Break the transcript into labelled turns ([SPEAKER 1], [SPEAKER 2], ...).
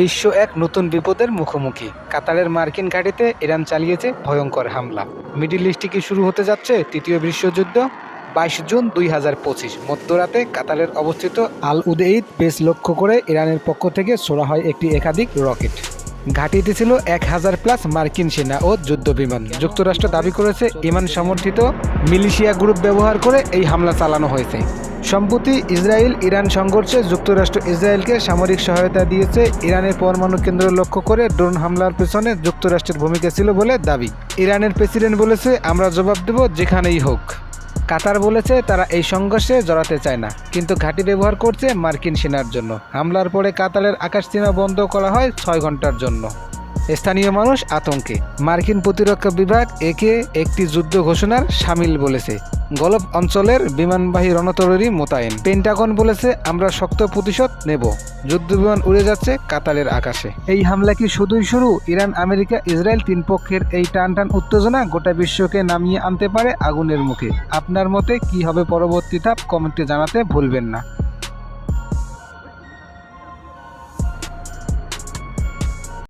[SPEAKER 1] বিশ্ব এক নতুন বিপদের মুখোমুখি। কাতারের মার্কিন ঘাঁটিতে ইরান চালিয়েছে ভয়ঙ্কর হামলা। মিডিল ইস্টে কি শুরু হতে যাচ্ছে তৃতীয় বিশ্বযুদ্ধ? বাইশ জুন দুই হাজার পঁচিশ, মধ্যরাতে কাতারের অবস্থিত আল উদেইদ বেস লক্ষ্য করে ইরানের পক্ষ থেকে ছোড়া হয় একটি একাধিক রকেট। ঘাঁটিতে ছিল এক হাজার প্লাস মার্কিন সেনা ও যুদ্ধ বিমান। যুক্তরাষ্ট্র দাবি করেছে, ইমান সমর্থিত মিলিশিয়া গ্রুপ ব্যবহার করে এই হামলা চালানো হয়েছে। সম্প্রতি ইসরায়েল ইরান সংঘর্ষে যুক্তরাষ্ট্র ইসরায়েলকে সামরিক সহায়তা দিয়েছে। ইরানের পরমাণু কেন্দ্র লক্ষ্য করে ড্রোন হামলার পেছনে যুক্তরাষ্ট্রের ভূমিকা ছিল বলে দাবি। ইরানের প্রেসিডেন্ট বলেছে, আমরা জবাব দেব যেখানেই হোক। কাতার বলেছে, তারা এই সংঘর্ষে জড়াতে চায় না, কিন্তু ঘাঁটি ব্যবহার করছে মার্কিন সেনার জন্য। হামলার পরে কাতারের আকাশ সীমা বন্ধ করা হয় ছয় ঘণ্টার জন্য। স্থানীয় মানুষ আতঙ্কে। মার্কিন প্রতিরক্ষা বিভাগ একে একটি যুদ্ধ ঘোষণার সামিল বলেছে। গলফ অঞ্চলের বিমানবাহী রণতরী মোতায়েন। পেন্টাগন বলেছে, আমরা শক্ত প্রতিশোধ নেব। যুদ্ধ বিমান উড়ে যাচ্ছে কাতারের আকাশে। এই হামলা কি শুধুই শুরু? ইরান, আমেরিকা, ইসরায়েল তিন পক্ষের এই টান টান উত্তেজনা গোটা বিশ্বকে নামিয়ে আনতে পারে আগুনের মুখে। আপনার মতে কি হবে পরবর্তী ধাপ? কমেন্টে জানাতে ভুলবেন না।